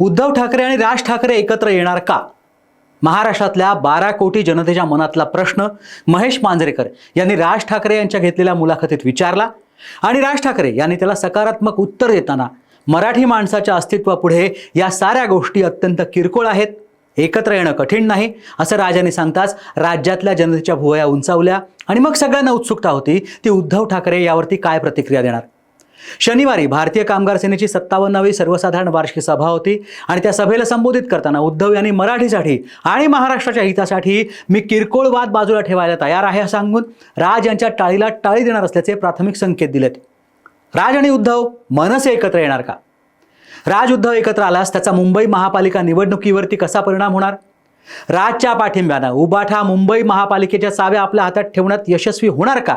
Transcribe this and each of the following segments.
उद्धव ठाकरे आणि राज ठाकरे एकत्र येणार का? महाराष्ट्रातल्या बारा कोटी जनतेच्या मनातला प्रश्न महेश मांजरेकर यांनी राज ठाकरे यांच्या घेतलेल्या मुलाखतीत विचारला आणि राज ठाकरे यांनी त्याला सकारात्मक उत्तर देताना मराठी माणसाच्या अस्तित्वापुढे या साऱ्या गोष्टी अत्यंत किरकोळ आहेत. एकत्र येणं कठीण नाही असं राजाने सांगताच राज्यातल्या जनतेच्या भुवया उंचावल्या आणि मग सगळ्यांना उत्सुकता होती ती उद्धव ठाकरे यावरती काय प्रतिक्रिया देणार? शनिवारी भारतीय कामगार सेनेची सत्तावन्नावी सर्वसाधारण वार्षिक सभा होती आणि त्या सभेला संबोधित करताना उद्धव यांनी मराठीसाठी आणि महाराष्ट्राच्या हितासाठी मी किरकोळ वाद बाजूला ठेवायला तयार आहे असं सांगून राज यांच्या टाळीला टाळी देणार असल्याचे प्राथमिक संकेत दिलेत. राज आणि उद्धव मनसे एकत्र येणार का? राज उद्धव एकत्र आल्यास त्याचा मुंबई महापालिका निवडणुकीवरती कसा परिणाम होणार? राजच्या पाठिंब्यानं उबाठा मुंबई महापालिकेच्या चाव्या आपल्या हातात ठेवण्यात यशस्वी होणार का?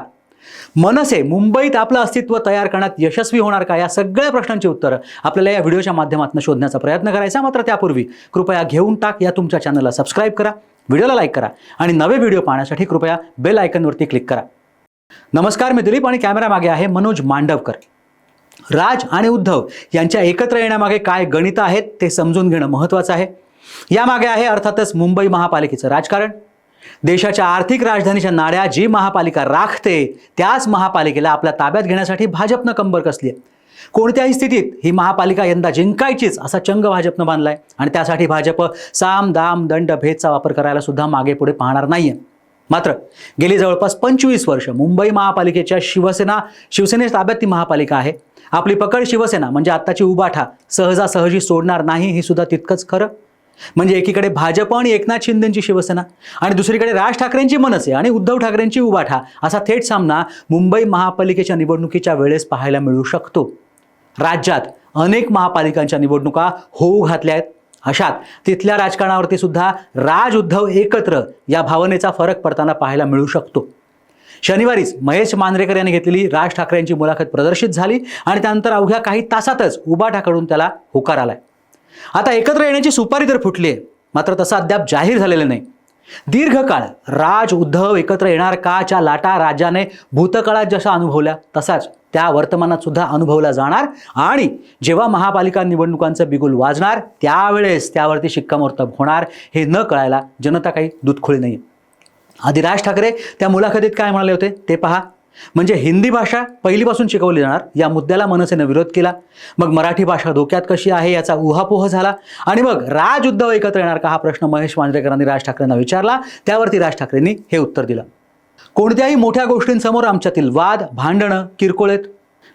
मनसे मुंबईत आपलं अस्तित्व तयार करण्यात यशस्वी होणार का? या सगळ्या प्रश्नांची उत्तरं आपल्याला या व्हिडिओच्या माध्यमातून शोधण्याचा प्रयत्न करायचा मात्र त्यापूर्वी कृपया घेऊन टाक या तुमच्या चॅनलला सबस्क्राईब करा व्हिडिओला लाईक करा आणि नवे व्हिडिओ पाहण्यासाठी कृपया बेल आयकनवरती क्लिक करा. नमस्कार मी दिलीप आणि कॅमेरा मागे आहे मनोज मांडवकर. राज आणि उद्धव यांच्या एकत्र येण्यामागे काय गणित आहेत ते समजून घेणं महत्त्वाचं आहे. यामागे आहे अर्थातच मुंबई महापालिकेचं राजकारण. देशाच्या आर्थिक राजधानीच्या नाड्या जी महापालिका राखते त्याच महापालिकेला आपल्या ताब्यात घेण्यासाठी भाजपनं कंबर कसली आहे? कोणत्याही स्थितीत ही महापालिका यंदा जिंकायचीच असा चंग भाजपनं बांधलाय. आणि त्यासाठी भाजप साम दाम दंड भेदचा वापर करायला सुद्धा मागे पुढे पाहणार नाहीये. मात्र गेली जवळपास पंचवीस वर्ष मुंबई महापालिकेच्या शिवसेना शिवसेने ताब्यात ती महापालिका आहे. आपली पकड शिवसेना म्हणजे आत्ताची उबाठा सहजासहजी सोडणार नाही हे सुद्धा तितकंच खरं? म्हणजे एकीकडे भाजप आणि एकनाथ शिंदेची शिवसेना आणि दुसरीकडे राज ठाकरेंची मनसे आणि उद्धव ठाकरेंची उभाठा असा थेट सामना मुंबई महापालिकेच्या निवडणुकीच्या वेळेस पाहायला मिळू शकतो. राज्यात अनेक महापालिकांच्या निवडणुका होऊ घातल्या आहेत. अशात तिथल्या राजकारणावरती सुद्धा राज उद्धव एकत्र या भावनेचा फरक पडताना पाहायला मिळू शकतो. शनिवारीच महेश मांजरेकर यांनी घेतलेली राज ठाकरे यांची मुलाखत प्रदर्शित झाली आणि त्यानंतर अवघ्या काही तासातच उबाठाकडून त्याला होकार आलाय. आता एकत्र येण्याची सुपारी तर फुटली आहे मात्र तसं अद्याप जाहीर झालेलं नाही. दीर्घकाळ राज उद्धव एकत्र येणार काच्या लाटा राजाने भूतकाळात जशा अनुभवल्या तसाच त्या वर्तमानात सुद्धा अनुभवला जाणार. आणि जेव्हा महापालिका निवडणुकांचं बिगुल वाजणार त्यावेळेस त्यावरती शिक्कामोर्तब होणार हे न कळायला जनता काही दुधखोळी नाही आधी राज ठाकरे त्या मुलाखतीत काय म्हणाले होते ते पहा. म्हणजे हिंदी भाषा पहिलीपासून शिकवली जाणार या मुद्द्याला मनसेनं विरोध केला. मग मराठी भाषा धोक्यात कशी आहे याचा उहापोह झाला. आणि मग राज उद्धव एकत्र येणार का हा प्रश्न महेश मांजरेकरांनी राज ठाकरेंना विचारला. त्यावरती राज ठाकरेंनी हे उत्तर दिलं. कोणत्याही मोठ्या गोष्टींसमोर आमच्यातील वाद भांडणं किरकोळ आहेत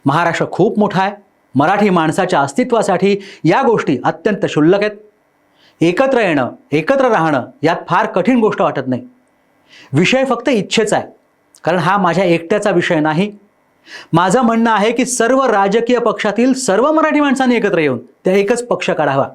महाराष्ट्र खूप मोठा आहे. मराठी माणसाच्या अस्तित्वासाठी या गोष्टी अत्यंत क्षुल्लक आहेत. एकत्र येणं एकत्र राहणं यात फार कठीण गोष्ट वाटत नाही. विषय फक्त इच्छेचा आहे. कारण हा माझ्या एकट्याचा विषय नाही. माझं म्हणणं आहे की सर्व राजकीय पक्षातील सर्व मराठी माणसांनी एकत्र येऊन त्या एकच पक्ष काढावा.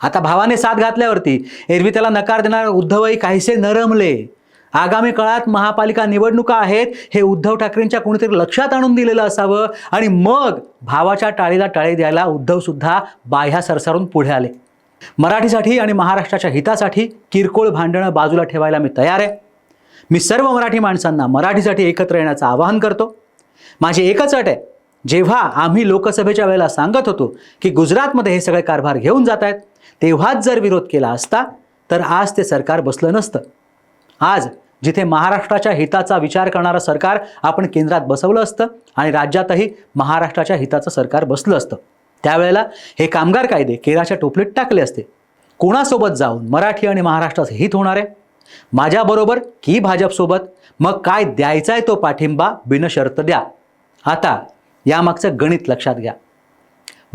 आता भावाने साथ घातल्यावरती एरवी त्याला नकार देणार उद्धवही काहीसे नरमले. आगामी काळात महापालिका निवडणुका आहेत हे उद्धव ठाकरेंच्या कोणीतरी लक्षात आणून दिलेलं असावं आणि मग भावाच्या टाळीला टाळी द्यायला उद्धवसुद्धा बाह्या सरसारून पुढे आले. मराठीसाठी आणि महाराष्ट्राच्या हितासाठी किरकोळ भांडणं बाजूला ठेवायला मी तयार आहे. मी सर्व मराठी माणसांना मराठीसाठी एकत्र येण्याचं आवाहन करतो. माझी एकच अट आहे जेव्हा आम्ही लोकसभेच्या वेळेला सांगत होतो की गुजरातमध्ये हे सगळे कारभार घेऊन जात आहेत तेव्हाच जर विरोध केला असता तर आज ते सरकार बसलं नसतं. आज जिथे महाराष्ट्राच्या हिताचा विचार करणारं सरकार आपण केंद्रात बसवलं असतं आणि राज्यातही महाराष्ट्राच्या हिताचं सरकार बसलं असतं. त्यावेळेला हे कामगार कायदे केराच्या टोपलीत टाकले असते. कोणासोबत जाऊन मराठी आणि महाराष्ट्राचं हित होणार आहे? माझ्याबरोबर की भाजपसोबत? मग काय द्यायचा आहे तो पाठिंबा? बिनशर्त द्या. आता यामागचं गणित लक्षात घ्या.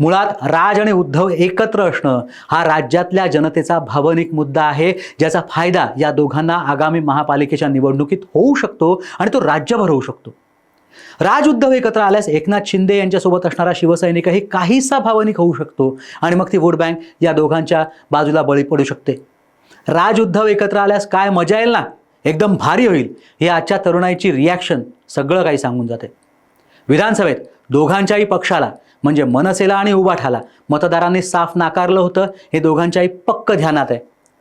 मुळात राज आणि उद्धव एकत्र असणं हा राज्यातल्या जनतेचा भावनिक मुद्दा आहे ज्याचा फायदा या दोघांना आगामी महापालिकेच्या निवडणुकीत होऊ शकतो आणि तो राज्यभर होऊ शकतो. राज उद्धव एकत्र आल्यास एकनाथ शिंदे यांच्यासोबत असणारा शिवसैनिकही काहीसा भावनिक होऊ शकतो आणि मग ती वोट बँक या दोघांच्या बाजूला बळी पडू शकते. राज उद्धव एकत्र आल्यास काय मजा येईल ना? एकदम भारी होईल. हे आजच्या तरुणाईची रिॲक्शन सगळं काही सांगून जाते. विधानसभेत दोघांच्याही पक्षाला म्हणजे मनसेला आणि उबाठाला मतदारांनी साफ नाकारलं होतं. हे दोघांच्याही पक्क ध्यानात आहे.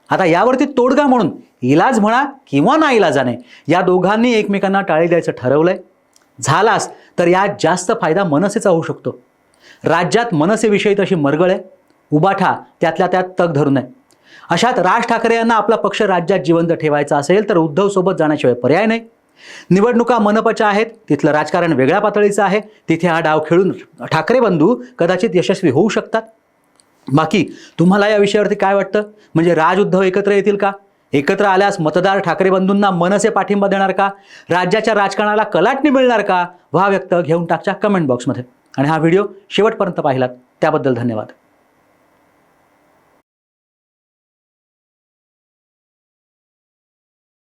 आता यावरती तोडगा म्हणून इलाज म्हणा किंवा ना इलाजाने या दोघांनी एकमेकांना टाळी द्यायचं ठरवलंय. झालास तर यात जास्त फायदा मनसेचा होऊ शकतो. राज्यात मनसेविषयी तशी मरगळ आहे. उबाठा त्यातल्या त्यात तग धरून आहे. अशात राज ठाकरे यांना आपला पक्ष राज्यात जिवंत ठेवायचा असेल तर उद्धवसोबत जाण्याशिवाय पर्याय नाही. निवडणुका मनपाच्या आहेत तिथलं राजकारण वेगळ्या पातळीचं आहे तिथे हा डाव खेळून ठाकरे बंधू कदाचित यशस्वी होऊ शकतात. बाकी तुम्हाला या विषयावरती काय वाटतं? म्हणजे राज उद्धव एकत्र येतील का? एकत्र आल्यास मतदार ठाकरे बंधूंना मनसे पाठिंबा देणार का? राज्याच्या राजकारणाला कलाटणी मिळणार का? व्हा व्यक्त घेऊन टाकच्या कमेंट बॉक्समध्ये आणि हा व्हिडिओ शेवटपर्यंत पाहिलात त्याबद्दल धन्यवाद.